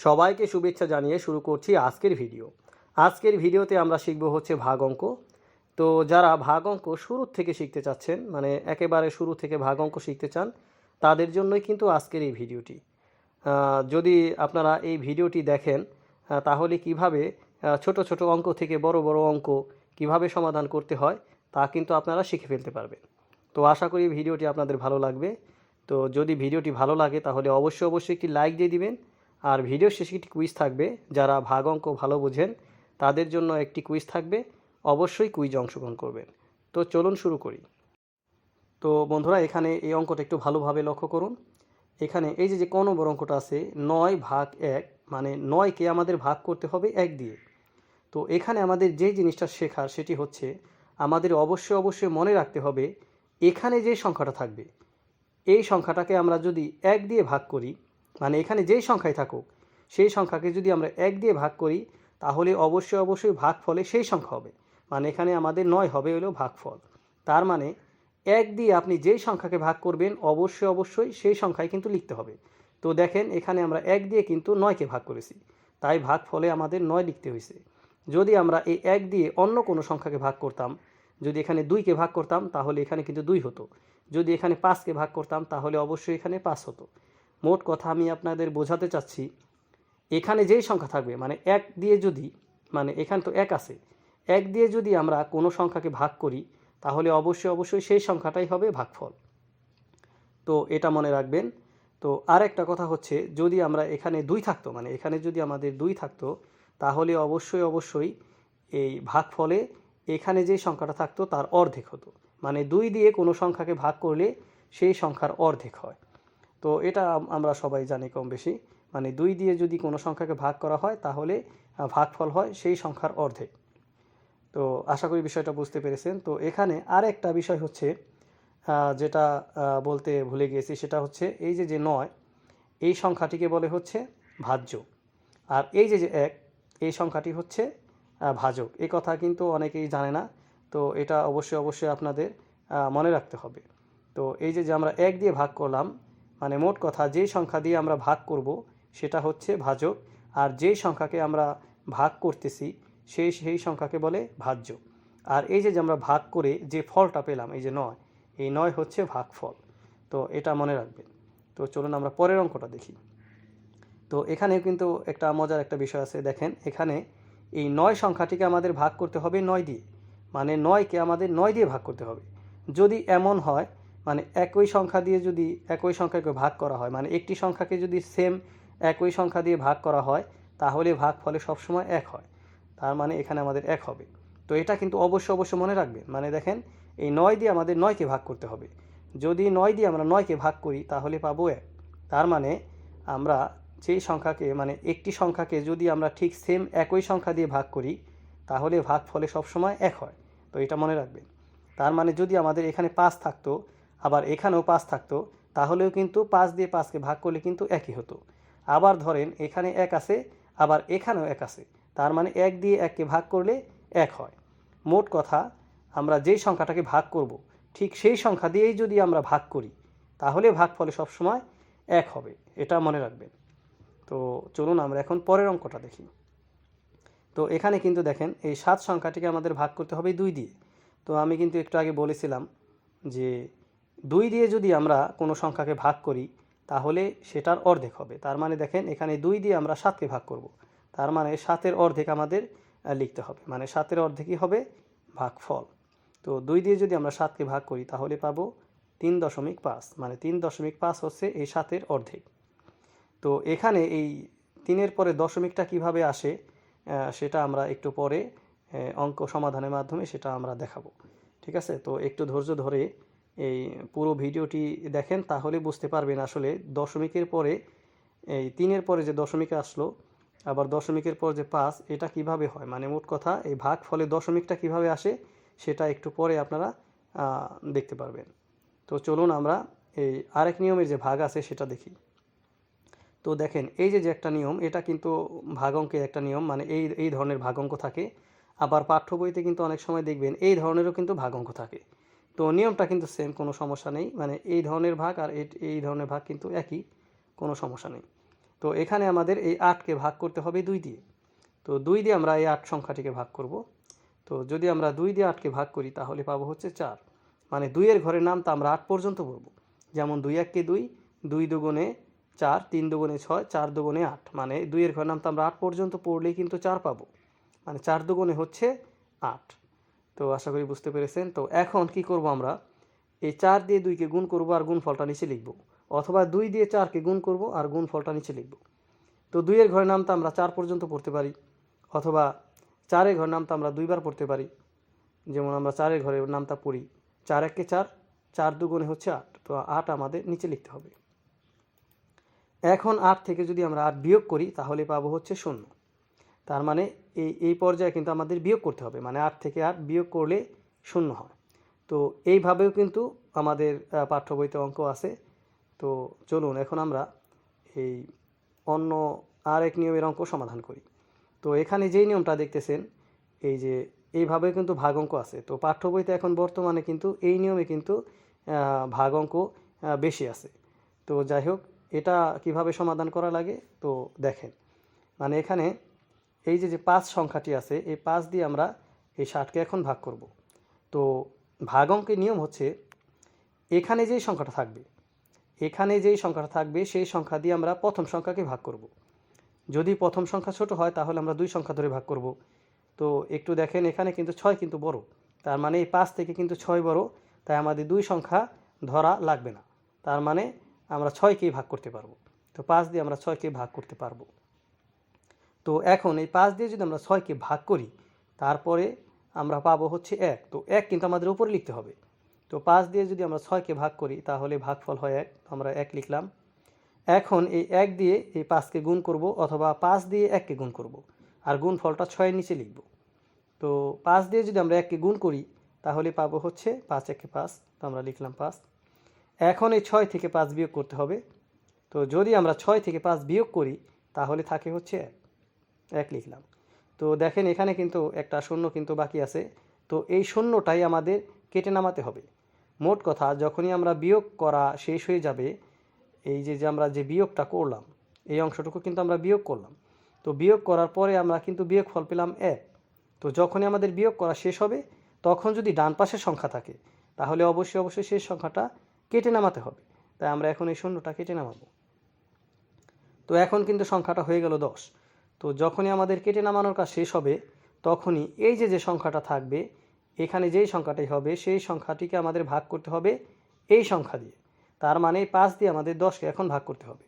সবাইকে শুভেচ্ছা জানিয়ে শুরু করছি আজকের ভিডিও। আজকের ভিডিওতে আমরা শিখব হচ্ছে ভাগ অঙ্ক। তো যারা ভাগ অঙ্ক শুরু থেকে শিখতে চাচ্ছেন মানে একেবারে শুরু থেকে ভাগ অঙ্ক শিখতে চান, তাদের জন্যই কিন্তু আজকের এই ভিডিওটি। যদি আপনারা এই ভিডিওটি দেখেন তাহলে কীভাবে ছোট ছোট অঙ্ক থেকে বড় বড় অঙ্ক কীভাবে সমাধান করতে হয়, তা কিন্তু আপনারা শিখে ফেলতে পারবেন। তো আশা করি ভিডিওটি আপনাদের ভালো লাগবে। তো যদি ভিডিওটি ভালো লাগে, তাহলে অবশ্যই অবশ্যই একটি লাইক দিয়ে দিবেন আর ভিডিও শেষে একটি কুইজ থাকবে, যারা ভাগ অঙ্ক ভালো বোঝেন, তাদের জন্য একটি কুইজ থাকবে, অবশ্যই কুইজ অংশগ্রহণ করবেন। তো চলুন শুরু করি। তো বন্ধুরা, এখানে এই অঙ্কটা একটু ভালোভাবে লক্ষ্য করুন। এখানে এই যে যে কোন নম্বর অঙ্কটা আছে, নয় ভাগ এক মানে নয়কে আমাদের ভাগ করতে হবে এক দিয়ে। তো এখানে আমাদের যে জিনিসটা শেখার সেটি হচ্ছে, আমাদের অবশ্যই অবশ্যই মনে রাখতে হবে, এখানে যে সংখ্যাটা থাকবে, এই সংখ্যাটাকে আমরা যদি এক দিয়ে ভাগ করি মানে এখানে যেই সংখ্যাই থাকুক, সেই সংখ্যাকে যদি আমরা এক দিয়ে ভাগ করি, তাহলে অবশ্যই অবশ্যই ভাগ ফলে সেই সংখ্যা হবে। মানে এখানে আমাদের নয় হবে হলো ভাগফল। তার মানে এক দিয়ে আপনি যেই সংখ্যাকে ভাগ করবেন, অবশ্যই অবশ্যই সেই সংখ্যায় কিন্তু লিখতে হবে। তো দেখেন, এখানে আমরা এক দিয়ে কিন্তু নয়কে ভাগ করেছি। তাই ভাগ ফলে আমাদের নয় লিখতে হয়েছে। যদি আমরা এই এক দিয়ে অন্য কোনো সংখ্যাকে ভাগ করতাম, যদি এখানে দুইকে ভাগ করতাম, তাহলে এখানে কিন্তু দুই হতো। যদি এখানে পাঁচকে ভাগ করতাম, তাহলে অবশ্যই এখানে পাঁচ হতো। মোট কথা আমি আপনাদের বোঝাতে চাচ্ছি, এখানে যেই সংখ্যা থাকবে মানে এক দিয়ে যদি মানে এখানে তো এক আছে, এক দিয়ে যদি আমরা কোনো সংখ্যাকে ভাগ করি, তাহলে অবশ্যই অবশ্যই সেই সংখ্যাটাই হবে ভাগফল। তো এটা মনে রাখবেন। তো আর একটা কথা হচ্ছে, যদি আমরা এখানে দুই থাকতো মানে এখানে যদি আমাদের দুই থাকতো, তাহলে অবশ্যই অবশ্যই এই ভাগফলে এখানে যে সংখ্যাটা থাকতো, তার অর্ধেক হতো। মানে দুই দিয়ে কোনো সংখ্যাকে ভাগ করলে সেই সংখ্যার অর্ধেক হয়। তো এটা আমরা সবাই জানি কম বেশি। মানে দুই দিয়ে যদি কোনো সংখ্যাকে ভাগ করা হয়, তাহলে ভাগফল হয় সেই সংখ্যার অর্ধেক। তো আশা করি বিষয়টা বুঝতে পেরেছেন। তো এখানে আর একটা বিষয় হচ্ছে যেটা বলতে ভুলে গিয়েছি, সেটা হচ্ছে এই যে যে নয়, এই সংখ্যাটিকে বলে হচ্ছে ভাজ্য। আর এই যে যে এক, এই সংখ্যাটি হচ্ছে ভাজক। এই কথা কিন্তু অনেকেই জানে না। তো এটা অবশ্যই অবশ্যই আপনাদের মনে রাখতে হবে। তো এই যে যে আমরা এক দিয়ে ভাগ করলাম মানে মোট কথা যেই সংখ্যা দিয়ে আমরা ভাগ করব, সেটা হচ্ছে ভাজক। আর যেই সংখ্যাকে আমরা ভাগ করতেছি সেই সেই সংখ্যাকে বলে ভাজ্য। আর এই যে যে আমরা ভাগ করে যে ফলটা পেলাম, এই যে নয়, এই নয় হচ্ছে ভাগফল। তো এটা মনে রাখবেন। তো চলুন আমরা পরের অঙ্কটা দেখি। তো এখানে কিন্তু একটা মজার একটা বিষয় আছে, দেখেন, এখানে এই নয় সংখ্যাটিকে আমাদের ভাগ করতে হবে নয় দিয়ে। মানে নয়কে আমাদের নয় দিয়ে ভাগ করতে হবে। যদি এমন হয় মানে একই সংখ্যা দিয়ে যদি একই সংখ্যাকে ভাগ করা হয় মানে একটি সংখ্যাকে যদি সেম একই সংখ্যা দিয়ে ভাগ করা হয়, তাহলে ভাগ ফলে সবসময় এক হয়। তার মানে এখানে আমাদের এক হবে। তো এটা কিন্তু অবশ্যই অবশ্যই মনে রাখবেন। মানে দেখেন, এই নয় দিয়ে আমাদের নয়কে ভাগ করতে হবে। যদি নয় দিয়ে আমরা নয়কে ভাগ করি, তাহলে পাবো এক। তার মানে আমরা যেই সংখ্যাকে মানে একটি সংখ্যাকে যদি আমরা ঠিক সেম একই সংখ্যা দিয়ে ভাগ করি, তাহলে ভাগ ফলে সবসময় এক হয়। তো এটা মনে রাখবেন। তার মানে যদি আমাদের এখানে পাঁচ থাকতো আবার এখানেও পাঁচ থাকতো, তাহলেও কিন্তু পাঁচ দিয়ে পাঁচকে ভাগ করলে কিন্তু একই হতো। আবার ধরেন এখানে এক আছে, আবার এখানেও এক আছে, তার মানে এক দিয়ে এককে ভাগ করলে এক হয়। মোট কথা, আমরা যেই সংখ্যাটাকে ভাগ করব, ঠিক সেই সংখ্যা দিয়েই যদি আমরা ভাগ করি, তাহলে ভাগ ফলে সবসময় এক হবে, এটা মনে রাখবেন। তো চলুন আমরা এখন পরের অঙ্কটা দেখি। তো এখানে কিন্তু দেখেন, এই সাত সংখ্যাটিকে আমাদের ভাগ করতে হবে দুই দিয়ে। তো আমি কিন্তু একটু আগে বলেছিলাম যে দুই দিয়ে যদি আমরা কোনো সংখ্যাকে ভাগ করি, তাহলে সেটার অর্ধেক হবে। তার মানে দেখেন, এখানে দুই দিয়ে আমরা সাতকে ভাগ করব। তার মানে সাতের অর্ধেক আমাদের লিখতে হবে। মানে সাতের অর্ধেকই হবে ভাগফল। তো দুই দিয়ে যদি আমরা সাতকে ভাগ করি, তাহলে পাবো তিন দশমিক পাঁচ। মানে তিন দশমিক পাঁচ হচ্ছে এই সাতের অর্ধেক। তো এখানে এই তিনের পরে দশমিকটা কীভাবে আসে সেটা আমরা একটু পরে অঙ্ক সমাধানের মাধ্যমে সেটা আমরা দেখাবো। ঠিক আছে? তো একটু ধৈর্য ধরে এই পুরো ভিডিওটি দেখেন তাহলে বুঝতে পারবেন আসলে দশমিকের পরে, এই তিনের পরে যে দশমিক আসলো, আবার দশমিকের পর যে পাঁচ, এটা কীভাবে হয়? মানে মোট কথা, এই ভাগ ফলে দশমিকটা কীভাবে আসে, সেটা একটু পরে আপনারা দেখতে পারবেন। তো চলুন আমরা এই আরেক নিয়মের যে ভাগ আছে সেটা দেখি। তো দেখেন, এই যে যে একটা নিয়ম, এটা কিন্তু ভাগ অঙ্কের একটা নিয়ম মানে এই এই ধরনের ভাগ অঙ্ক থাকে। আবার পাঠ্য বইতে কিন্তু অনেক সময় দেখবেন, এই ধরনেরও কিন্তু ভাগ অঙ্ক থাকে। তো নিয়মটা কিন্তু সেম কোনো সমস্যা নেই। মানে এই ধরনের ভাগ আর এই ধরনের ভাগ কিন্তু একই, কোনো সমস্যা নেই। তো এখানে আমাদের এই আটকে ভাগ করতে হবে দুই দিয়ে। তো দুই দিয়ে আমরা এই আট সংখ্যাটিকে ভাগ করব। তো যদি আমরা দুই দিয়ে আটকে ভাগ করি, তাহলে পাবো হচ্ছে চার। মানে দুইয়ের ঘরের নাম নামটা আমরা আট পর্যন্ত পড়ব যেমন দুই এককে দুই দুই দুগুণে চার, তিন দুগুণে ছয়, চার দুগুণে আট। মানে দুইয়ের ঘরের নামটা আমরা আট পর্যন্ত পড়লেই কিন্তু চার পাবো। মানে চার দুগুণে হচ্ছে আট। তো আশা করি বুঝতে পেরেছেন। তো এখন কি করব আমরা? এই চার দিয়ে দুইকে গুণ করব আর গুণ ফলটা নিচে লিখব। অথবা দুই দিয়ে চারকে গুণ করব আর গুণ ফলটা নিচে লিখব। তো দুইয়ের ঘরের নামটা আমরা চার পর্যন্ত পড়তে পারি। অথবা চারের ঘরের নামটা আমরা দুইবার পড়তে পারি। যেমন আমরা চারের ঘরের নামটা পড়ি চার একে চার চার দুগুণে হচ্ছে আট। তো আট আমাদের নিচে লিখতে হবে। এখন আট থেকে যদি আমরা আট বিয়োগ করি তাহলে পাবো হচ্ছে শূন্য। তার মানে এই এই পর্যায়ে কিন্তু আমাদের বিয়োগ করতে হবে। মানে আট থেকে আট বিয়োগ করলে শূন্য হয়। তো এইভাবেও কিন্তু আমাদের পাঠ্য বইতে অঙ্ক আছে। তো চলুন, এখন আমরা এই অন্য আর এক নিয়মের অঙ্ক সমাধান করি। তো এখানে যেই নিয়মটা দেখতেছেন, এই যে এইভাবে কিন্তু ভাগ অঙ্ক আছে। তো পাঠ্য বইতে এখন বর্তমানে কিন্তু এই নিয়মে কিন্তু ভাগ অঙ্ক বেশি আছে। তো যাই হোক, এটা কীভাবে সমাধান করা লাগে? তো দেখেন মানে এখানে এই যে যে পাঁচ সংখ্যাটি আছে, এই পাঁচ দিয়ে আমরা এই ষাটকে এখন ভাগ করব। তো ভাগ অঙ্কের নিয়ম হচ্ছে, এখানে যেই সংখ্যাটা থাকবে, এখানে যেই সংখ্যাটা থাকবে, সেই সংখ্যা দিয়ে আমরা প্রথম সংখ্যাকে ভাগ করব। যদি প্রথম সংখ্যা ছোট হয়, তাহলে আমরা দুই সংখ্যা ধরে ভাগ করব। তো একটু দেখেন, এখানে কিন্তু ছয় কিন্তু বড়। তার মানে এই পাঁচ থেকে কিন্তু ছয় বড়, তাই আমাদের দুই সংখ্যা ধরা লাগবে না। তার মানে আমরা ছয়কেই ভাগ করতে পারব। তো পাঁচ দিয়ে আমরা ছয়কে ভাগ করতে পারব। তো এখন এই পাঁচ দিয়ে যদি আমরা ছয়কে ভাগ করি, তারপরে আমরা পাবো হচ্ছে এক। তো এক কিন্তু আমাদের উপরে লিখতে হবে। তো পাঁচ দিয়ে যদি আমরা ছয়কে ভাগ করি, তাহলে ভাগফল হয় এক। তো আমরা এক লিখলাম। এখন এই এক দিয়ে এই পাঁচকে গুণ করব অথবা পাঁচ দিয়ে এককে গুণ করব। আর গুণ ফলটা ছয়ের নিচে লিখব। তো পাঁচ দিয়ে যদি আমরা এককে গুণ করি, তাহলে পাবো হচ্ছে পাঁচ একে পাঁচ। তো আমরা লিখলাম পাঁচ। এখন এই ছয় থেকে পাঁচ বিয়োগ করতে হবে। তো যদি আমরা ছয় থেকে পাঁচ বিয়োগ করি, তাহলে থাকে হচ্ছে এক। এক লিখলাম। তো দেখেন এখানে কিন্তু একটা শূন্য কিন্তু বাকি আছে। তো এই শূন্যটাই আমাদের কেটে নামাতে হবে। মোট কথা, যখনই আমরা বিয়োগ করা শেষ হয়ে যাবে, এই যে যে আমরা যে বিয়োগটা করলাম, এই অংশটুকু কিন্তু আমরা বিয়োগ করলাম। তো বিয়োগ করার পরে আমরা কিন্তু বিয়োগ ফল পেলাম এক। তো যখনই আমাদের বিয়োগ করা শেষ হবে, তখন যদি ডান পাশের সংখ্যা থাকে, তাহলে অবশ্যই অবশ্যই সেই সংখ্যাটা কেটে নামাতে হবে। তাই আমরা এখন এই শূন্যটা কেটে নামাবো। তো এখন কিন্তু সংখ্যাটা হয়ে গেল দশ। তো যখনই আমাদের কেটে নামানোর কাজ শেষ হবে, তখনই এই যে যে সংখ্যাটা থাকবে, এখানে যেই সংখ্যাটাই হবে, সেই সংখ্যাটিকে আমাদের ভাগ করতে হবে এই সংখ্যা দিয়ে। তার মানে পাঁচ দিয়ে আমাদের দশকে এখন ভাগ করতে হবে।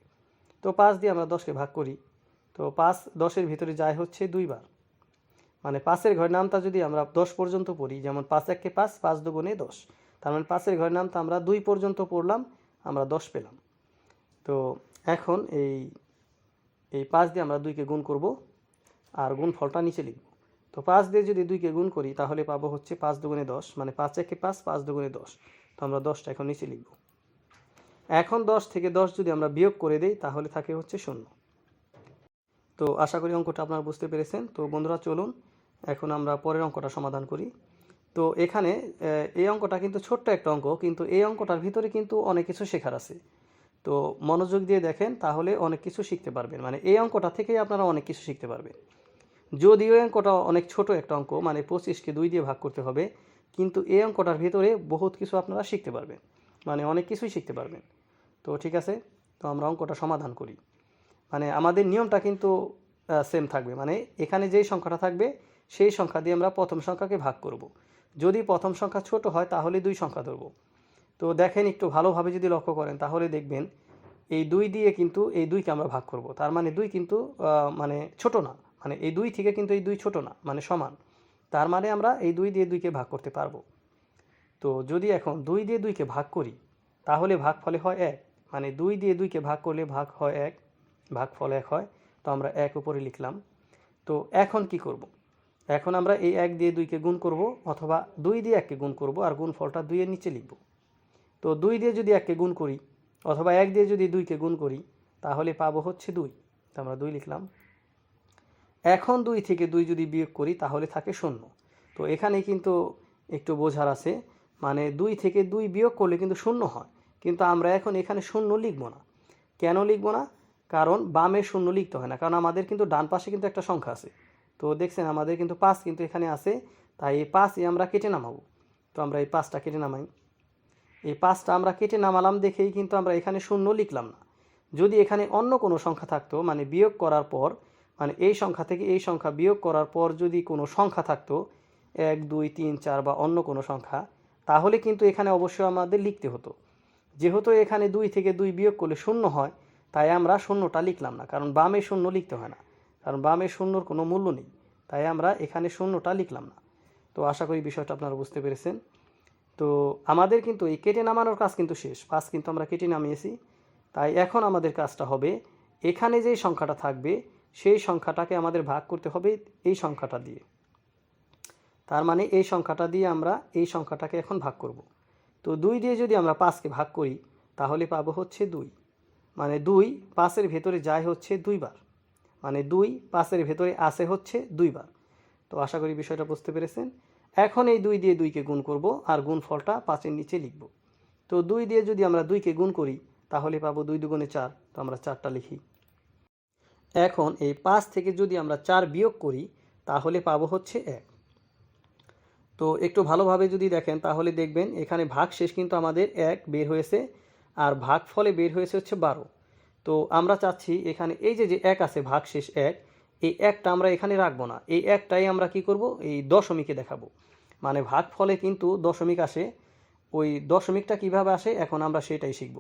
তো পাঁচ দিয়ে আমরা দশকে ভাগ করি। তো পাঁচ দশের ভিতরে যায় হচ্ছে দুইবার মানে পাঁচের ঘরের নামটা যদি আমরা দশ পর্যন্ত পড়ি, যেমন পাঁচ এককে পাঁচ পাঁচ দুগুণে দশ। তার মানে পাঁচের ঘরের নামটা আমরা দুই পর্যন্ত পড়লাম, আমরা দশ পেলাম। তো এখন এই এই পাঁচ দিয়ে আমরা দুইকে গুণ করব আর গুণ ফলটা নিচে লিখব। তো পাঁচ দিয়ে যদি দুইকে গুণ করি, তাহলে পাবো হচ্ছে পাঁচ দুগুণে দশ মানে পাঁচ একে পাঁচ পাঁচ দুগুণে দশ। তো আমরা দশটা এখন নিচে লিখব। এখন দশ থেকে দশ যদি আমরা বিয়োগ করে দেই, তাহলে থাকে হচ্ছে শূন্য। তো আশা করি অঙ্কটা আপনারা বুঝতে পেরেছেন। তো বন্ধুরা, চলুন, এখন আমরা পরের অঙ্কটা সমাধান করি। তো এখানে এই অঙ্কটা কিন্তু ছোট্ট একটা অঙ্ক, কিন্তু এই অঙ্কটার ভিতরে কিন্তু অনেক কিছু শেখার আছে। তো মনোযোগ দিয়ে দেখেন, তাহলে অনেক কিছু শিখতে পারবেন। মানে এই অঙ্কটা থেকেই আপনারা অনেক কিছু শিখতে পারবেন। যদিও অঙ্কটা অনেক ছোট একটা অঙ্ক মানে পঁচিশকে দুই দিয়ে ভাগ করতে হবে, কিন্তু এই অঙ্কটার ভিতরে বহুত কিছু আপনারা শিখতে পারবেন। মানে অনেক কিছুই শিখতে পারবেন। তো ঠিক আছে, তো আমরা অঙ্কটা সমাধান করি। মানে আমাদের নিয়মটা কিন্তু সেম থাকবে। মানে এখানে যেই সংখ্যাটা থাকবে, সেই সংখ্যা দিয়ে আমরা প্রথম সংখ্যাকে ভাগ করব। যদি প্রথম সংখ্যা ছোট হয়, তাহলে দুই সংখ্যা ধরব। তো দেখেন একটু ভালোভাবে যদি লক্ষ্য করেন, তাহলে দেখবেন এই দুই দিয়ে কিন্তু এই দুইকে আমরা ভাগ করব। তার মানে দুই কিন্তু মানে ছোট না মানে এই দুই থেকে কিন্তু এই দুই ছোট না মানে সমান। তার মানে আমরা এই দুই দিয়ে দুইকে ভাগ করতে পারব। তো যদি এখন দুই দিয়ে দুইকে ভাগ করি, তাহলে ভাগ ফলে হয় এক। মানে দুই দিয়ে দুইকে ভাগ করলে ভাগ হয় এক ভাগ ফল এক হয়। তো আমরা এক উপরে লিখলাম। তো এখন কি করব। এখন আমরা এই এক দিয়ে দুইকে গুণ করব, অথবা দুই দিয়ে এককে গুণ করব, আর গুণ ফলটা দুইয়ের নিচে লিখব। তো দুই দিয়ে যদি এককে গুণ করি, অথবা এক দিয়ে যদি দুইকে গুণ করি, তাহলে পাবো হচ্ছে দুই। তো আমরা দুই লিখলাম। এখন দুই থেকে দুই যদি বিয়োগ করি, তাহলে থাকে শূন্য। তো এখানে কিন্তু একটু বোঝার আছে মানে দুই থেকে দুই বিয়োগ করলে কিন্তু শূন্য হয়। কিন্তু আমরা এখন এখানে শূন্য লিখব না। কেন লিখব না? কারণ বামে শূন্য লিখতে হয় না। কারণ আমাদের কিন্তু ডান পাশে কিন্তু একটা সংখ্যা আছে। তো দেখছেন, আমাদের কিন্তু পাঁচ কিন্তু এখানে আছে। তাই এই পাঁচই আমরা কেটে নামাবো। তো আমরা এই পাঁচটা কেটে নামাই। এই পাঁচটা আমরা কেটে নামালাম দেখেই কিন্তু আমরা এখানে শূন্য লিখলাম না। যদি এখানে অন্য কোনো সংখ্যা থাকতো মানে বিয়োগ করার পর মানে এই সংখ্যা থেকে এই সংখ্যা বিয়োগ করার পর যদি কোনো সংখ্যা থাকতো, এক, দুই, তিন, চার বা অন্য কোনো সংখ্যা, তাহলে কিন্তু এখানে অবশ্যই আমাদের লিখতে হতো। যেহেতু এখানে দুই থেকে দুই বিয়োগ করলে শূন্য হয়, তাই আমরা শূন্যটা লিখলাম না, কারণ বামে শূন্য লিখতে হয় না। কারণ বামে শূন্যর কোনো মূল্য নেই, তাই আমরা এখানে শূন্যটা লিখলাম না। তো আশা করি বিষয়টা আপনারা বুঝতে পেরেছেন। তো আমাদের কিন্তু এই কেটে নামানোর কাজ কিন্তু শেষ। পাঁচ কিন্তু আমরা কেটে নামিয়েছি। তাই এখন আমাদের কাজটা হবে, এখানে যেই সংখ্যাটা থাকবে, সেই সংখ্যাটাকে আমাদের ভাগ করতে হবে এই সংখ্যাটা দিয়ে। তার মানে এই সংখ্যাটা দিয়ে আমরা এই সংখ্যাটাকে এখন ভাগ করব। তো দুই দিয়ে যদি আমরা পাঁচকে ভাগ করি, তাহলে পাবো হচ্ছে দুই। মানে দুই পাঁচের ভেতরে যায় হচ্ছে দুইবার। মানে দুই পাঁচের ভেতরে আসে হচ্ছে দুইবার। তো আশা করি বিষয়টা বুঝতে পেরেছেন। এখন এই দুই দিয়ে দুইকে গুণ করব আর গুণ ফলটা পাঁচের নিচে লিখব। তো দুই দিয়ে যদি আমরা দুইকে গুণ করি, তাহলে পাবো দুই দুগুণে চার, তো আমরা চারটা লিখি। এখন এই পাঁচ থেকে যদি আমরা চার বিয়োগ করি, তাহলে পাবো হচ্ছে এক। তো একটু ভালোভাবে যদি দেখেন, তাহলে দেখবেন এখানে ভাগ শেষ কিন্তু আমাদের এক বের হয়েছে, আর ভাগ ফলে বের হয়েছে হচ্ছে বারো। তো আমরা চাচ্ছি এখানে এই যে যে এক আছে ভাগ শেষ এক এই একটা আমরা এখানে রাখব না। এই একটাই আমরা কি করব? এই দশমিকে দেখাবো। মানে ভাগ ফলে কিন্তু দশমিক আসে। ওই দশমিকটা কীভাবে আসে? এখন আমরা সেটাই শিখব।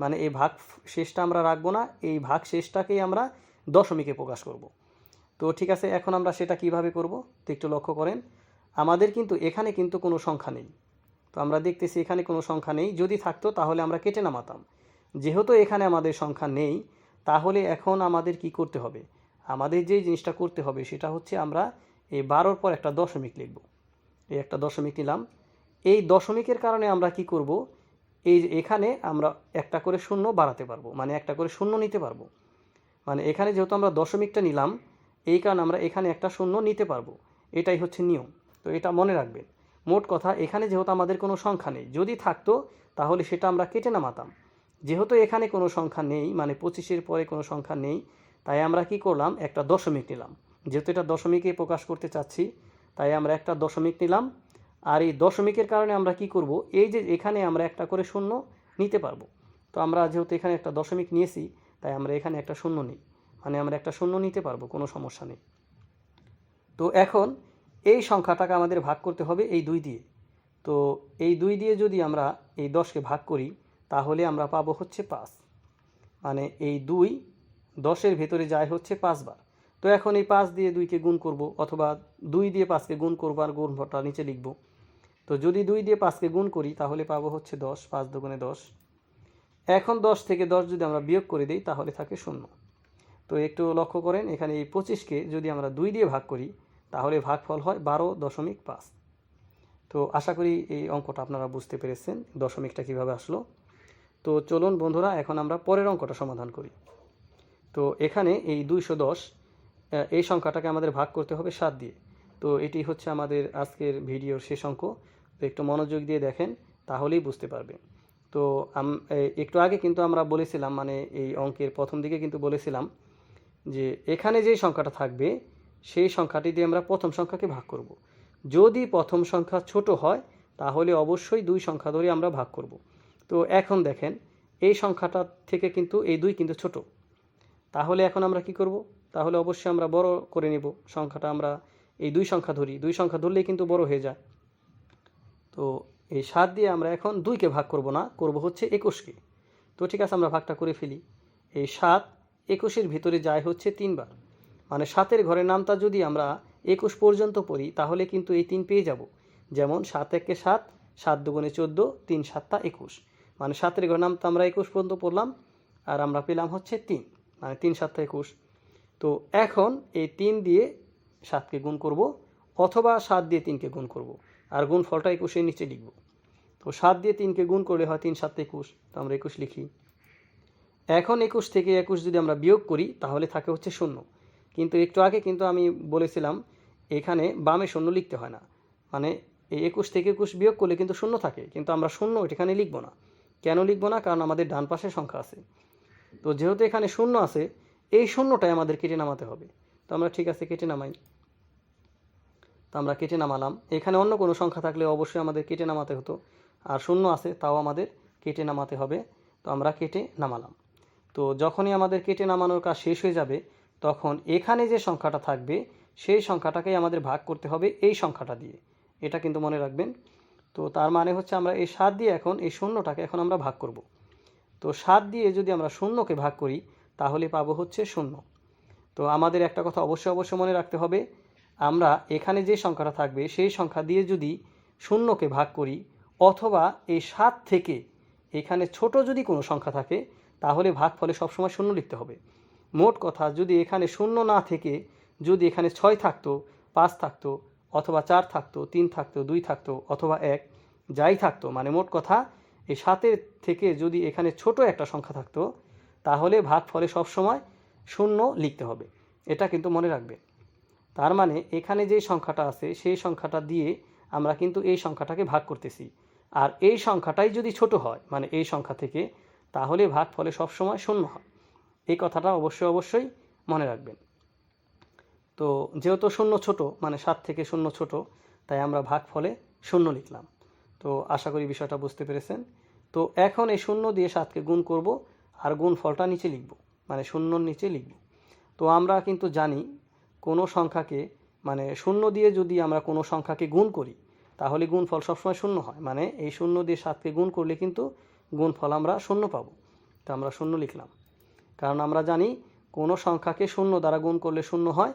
মানে এই ভাগ শেষটা আমরা রাখব না। এই ভাগ শেষটাকেই আমরা দশমিকে প্রকাশ করব। তো ঠিক আছে, এখন আমরা সেটা কীভাবে করব? তো একটু লক্ষ্য করেন। আমাদের কিন্তু এখানে কিন্তু কোনো সংখ্যা নেই। তো আমরা দেখতেছি এখানে কোনো সংখ্যা নেই। যদি থাকতো তাহলে আমরা কেটে নামাতাম। যেহেতু এখানে আমাদের সংখ্যা নেই, তাহলে এখন আমাদের কি করতে হবে? আমাদের যে জিনিসটা করতে হবে সেটা হচ্ছে আমরা এই বারোর পর একটা দশমিক লিখব। এই একটা দশমিক নিলাম। এই দশমিকের কারণে আমরা কি করব? এই এখানে আমরা একটা করে শূন্য বাড়াতে পারব মানে একটা করে শূন্য নিতে পারব। মানে এখানে যেহেতু আমরা দশমিকটা নিলাম, এই কারণে আমরা এখানে একটা শূন্য নিতে পারব। এটাই হচ্ছে নিয়ম। তো এটা মনে রাখবেন। মোট কথা, এখানে যেহেতু আমাদের কোনো সংখ্যা নেই, যদি থাকতো তাহলে সেটা আমরা কেটে নামাতাম। যেহেতু এখানে কোনো সংখ্যা নেই মানে পঁচিশের পরে কোনো সংখ্যা নেই তাই আমরা কি করলাম? একটা দশমিক নিলাম। যেহেতু এটা দশমিকে প্রকাশ করতে চাচ্ছি, তাই আমরা একটা দশমিক নিলাম। আর এই দশমিকের কারণে আমরা কি করব? এই যে এখানে আমরা একটা করে শূন্য নিতে পারব। তো আমরা যেহেতু এখানে একটা দশমিক নিয়েছি, তাই আমরা এখানে একটা শূন্য নিই। মানে আমরা একটা শূন্য নিতে পারব, কোনো সমস্যা নেই। তো এখন এই সংখ্যাটাকে আমাদের ভাগ করতে হবে এই দুই দিয়ে। তো এই দুই দিয়ে যদি আমরা এই দশকে ভাগ করি, তাহলে আমরা পাবো হচ্ছে পাঁচ। মানে এই দুই দশের ভেতরে যায় হচ্ছে পাঁচবার। তো এখন এই পাঁচ দিয়ে দুইকে গুণ করব অথবা দুই দিয়ে পাঁচকে গুণ করব আর গুণটা নিচে লিখব। তো যদি দুই দিয়ে পাঁচকে গুণ করি, তাহলে পাবো হচ্ছে দশ, পাঁচ দুগুণে দশ। এখন দশ থেকে দশ যদি আমরা বিয়োগ করে দিই, তাহলে থাকে শূন্য। তো একটু লক্ষ্য করেন, এখানে এই পঁচিশকে যদি আমরা দুই দিয়ে ভাগ করি, তাহলে ভাগফল হয় বারো দশমিক পাঁচ। তো আশা করি এই অঙ্কটা আপনারা বুঝতে পেরেছেন, দশমিকটা কীভাবে আসলো। তো চলুন বন্ধুরা, এখন আমরা পরের অঙ্কটা সমাধান করি। তো এখানে এই দুইশো দশ এই সংখ্যাটাকে আমাদের ভাগ করতে হবে সাত দিয়ে তো এটি হচ্ছে আমাদের আজকের ভিডিওর শেষ অঙ্ক তো একটু মনোযোগ দিয়ে দেখেন, তাহলেই বুঝতে পারবেন তো একটু আগে কিন্তু আমরা বলেছিলাম মানে এই অঙ্কের প্রথম দিকে কিন্তু বলেছিলাম যে এখানে যে সংখ্যাটা থাকবে, সেই সংখ্যাটি দিয়ে আমরা প্রথম সংখ্যাকে ভাগ করব। যদি প্রথম সংখ্যা ছোট হয়, তাহলে অবশ্যই দুই সংখ্যা ধরে আমরা ভাগ করব। তো এখন দেখেন, এই সংখ্যাটা থেকে কিন্তু, এই দুই কিন্তু ছোট তাহলে এখন আমরা কি করব? তাহলে অবশ্যই আমরা বড় করে নেব সংখ্যাটা। আমরা এই দুই সংখ্যা ধরি। দুই সংখ্যা ধরলেই কিন্তু বড় হয়ে যায়। তো এই সাত দিয়ে আমরা এখন দুইকে ভাগ করব না, করব হচ্ছে একুশকে। তো ঠিক আছে, আমরা ভাগটা করে ফেলি। এই সাত একুশের ভিতরে যায় হচ্ছে তিনবার। মানে সাতের ঘরের নামটা যদি আমরা একুশ পর্যন্ত পড়ি, তাহলে কিন্তু এই তিন পেয়ে যাব। যেমন সাত একে সাত সাত দুগুণে চোদ্দ, তিন সাতটা একুশ। মানে সাতের ঘরের নামটা আমরা একুশ পর্যন্ত পড়লাম, আর আমরা পেলাম হচ্ছে তিন। মানে তিন সাতটা একুশ। তো এখন এই তিন দিয়ে সাতকে গুণ করব অথবা সাত দিয়ে তিনকে গুণ করব। আর গুণ ফলটা একুশের নিচে লিখব। তো সাত দিয়ে তিনকে গুণ করলে হয় তিন সাতটা একুশ। তো আমরা একুশ লিখি। এখন একুশ থেকে একুশ যদি আমরা বিয়োগ করি, তাহলে থাকে হচ্ছে শূন্য। কিন্তু একটু আগে কিন্তু আমি বলেছিলাম, এখানে বামে শূন্য লিখতে হয় না। মানে এই একুশ থেকে একুশ বিয়োগ করলে কিন্তু শূন্য থাকে। কিন্তু আমরা শূন্য এখানে লিখব না। কেন লিখব না? কারণ আমাদের ডান পাশে সংখ্যা আছে। তো যেহেতু এখানে শূন্য আছে, এই শূন্যটাই আমাদের কেটে নামাতে হবে। তো আমরা ঠিক আছে, কেটে নামাই। তো আমরা কেটে নামালাম। এখানে অন্য কোনো সংখ্যা থাকলে অবশ্যই আমাদের কেটে নামাতে হতো। আর শূন্য আছে, তাও আমাদের কেটে নামাতে হবে। তো আমরা কেটে নামালাম। তো যখনই আমাদের কেটে নামানোর কাজ শেষ হয়ে যাবে, তখন এখানে যে সংখ্যাটা থাকবে, সেই সংখ্যাটাকেই আমাদের ভাগ করতে হবে এই সংখ্যাটা দিয়ে। এটা কিন্তু মনে রাখবেন। তো তার মানে হচ্ছে আমরা এই সাত দিয়ে এখন এই শূন্যটাকে এখন আমরা ভাগ করব। তো সাত দিয়ে যদি আমরা শূন্যকে ভাগ করি, তাহলে পাবো হচ্ছে শূন্য। তো আমাদের একটা কথা অবশ্যই অবশ্যই মনে রাখতে হবে, আমরা এখানে যে সংখ্যাটা থাকবে, সেই সংখ্যা দিয়ে যদি শূন্যকে ভাগ করি, অথবা এই সাত থেকে এখানে ছোট যদি কোনো সংখ্যা থাকে, তাহলে ভাগ ফলে সবসময় শূন্য লিখতে হবে। মোট কথা, যদি এখানে শূন্য না থেকে যদি এখানে ছয় থাকতো, পাঁচ থাকতো, অথবা চার থাকতো, তিন থাকতো, দুই থাকতো, অথবা এক, যাই থাকতো মানে মোট কথা এই সাতের থেকে যদি এখানে ছোট একটা সংখ্যা থাকতো, তাহলে ভাগ ফলে সবসময় শূন্য লিখতে হবে। এটা কিন্তু মনে রাখবে। তার মানে এখানে যে সংখ্যাটা আছে, সেই সংখ্যাটা দিয়ে আমরা কিন্তু এই সংখ্যাটাকে ভাগ করতেছি। আর এই সংখ্যাটাই যদি ছোট হয় মানে এই সংখ্যা থেকে, তাহলে ভাগ ফলে সবসময় শূন্য হয়। এই কথাটা অবশ্যই অবশ্যই মনে রাখবেন। তো যেহেতু শূন্য ছোট মানে সাত থেকে শূন্য ছোট, তাই আমরা ভাগ ফলে শূন্য লিখলাম। তো আশা করি বিষয়টা বুঝতে পেরেছেন। তো এখন এই শূন্য দিয়ে সাতকে গুণ করব আর গুণ ফলটা নিচে লিখব মানে শূন্যর নিচে লিখব। তো আমরা কিন্তু জানি কোনো সংখ্যাকে মানে শূন্য দিয়ে যদি আমরা কোনো সংখ্যাকে গুণ করি, তাহলে গুণফল সবসময় শূন্য হয়। মানে এই শূন্য দিয়ে সাতকে গুণ করলে কিন্তু গুণফল আমরা শূন্য পাবো। তো আমরা শূন্য লিখলাম। কারণ আমরা জানি কোনো সংখ্যাকে শূন্য দ্বারা গুণ করলে শূন্য হয়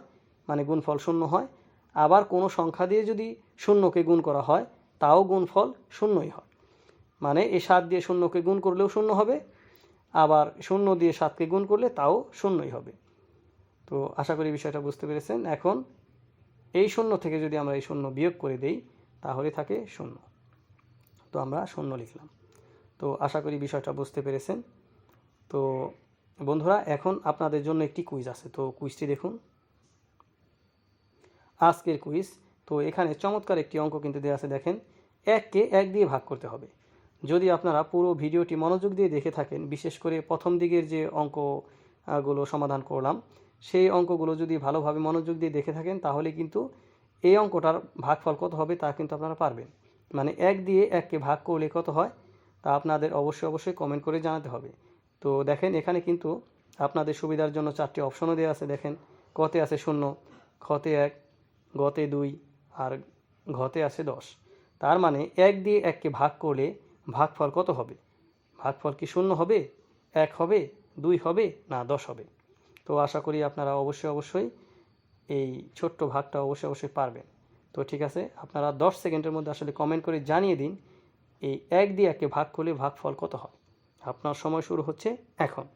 মানে গুণফল শূন্য হয়। আবার কোনো সংখ্যা দিয়ে যদি শূন্যকে গুণ করা হয় তাও গুণফল শূন্যই হয়। মানে এই সাত দিয়ে শূন্যকে গুণ করলেও শূন্য হবে, আবার শূন্য দিয়ে সাতকে গুণ করলে তাও শূন্যই হবে। তো আশা করি বিষয়টা বুঝতে পেরেছেন। এখন এই শূন্য থেকে যদি আমরা এই শূন্য বিয়োগ করে দেই, তাহলে থাকে শূন্য। তো আমরা শূন্য লিখলাম। তো আশা করি বিষয়টা বুঝতে পেরেছেন। তো বন্ধুরা, এখন আপনাদের জন্য একটি কুইজ আছে। তো কুইজটি দেখুন। আজকের কুইজ তো এখানে চমৎকার একটি অঙ্ক কিন্তু দেওয়া আছে, দেখেন। এককে এক দিয়ে ভাগ করতে হবে। যদি আপনারা পুরো ভিডিওটি মনোযোগ দিয়ে দেখে থাকেন, বিশেষ করে প্রথম দিকের যে অঙ্কগুলো সমাধান করলাম, সেই অঙ্কগুলো যদি ভালোভাবে মনোযোগ দিয়ে দেখে থাকেন, তাহলে কিন্তু এই অঙ্কটার ভাগফল কত হবে তা কিন্তু আপনারা পারবেন। মানে এক দিয়ে এককে ভাগ করলে কত হয়, তা আপনাদের অবশ্যই অবশ্যই কমেন্ট করে জানাতে হবে। তো দেখেন, এখানে কিন্তু আপনাদের সুবিধার জন্য চারটি অপশনও দেওয়া আছে। দেখেন কতে আছে শূন্য খতে এক, গতে দুই, আর ঘতে আছে দশ। তার মানে এক দিয়ে এককে ভাগ করলে ভাগফল কত হবে? ভাগফল কি শূন্য হবে? এক হবে? দুই হবে? না, দশ হবে। তো আশা করি আপনারা অবশ্যই অবশ্যই এই ছোট্ট ভাগটা অবশ্যই অবশ্যই পারবেন। তো ঠিক আছে, আপনারা দশ সেকেন্ডের মধ্যে আসলে কমেন্ট করে জানিয়ে দিন, এই এক দিয়ে একে ভাগ করলে ভাগফল কত হয়? আপনার সময় শুরু হচ্ছে এখন।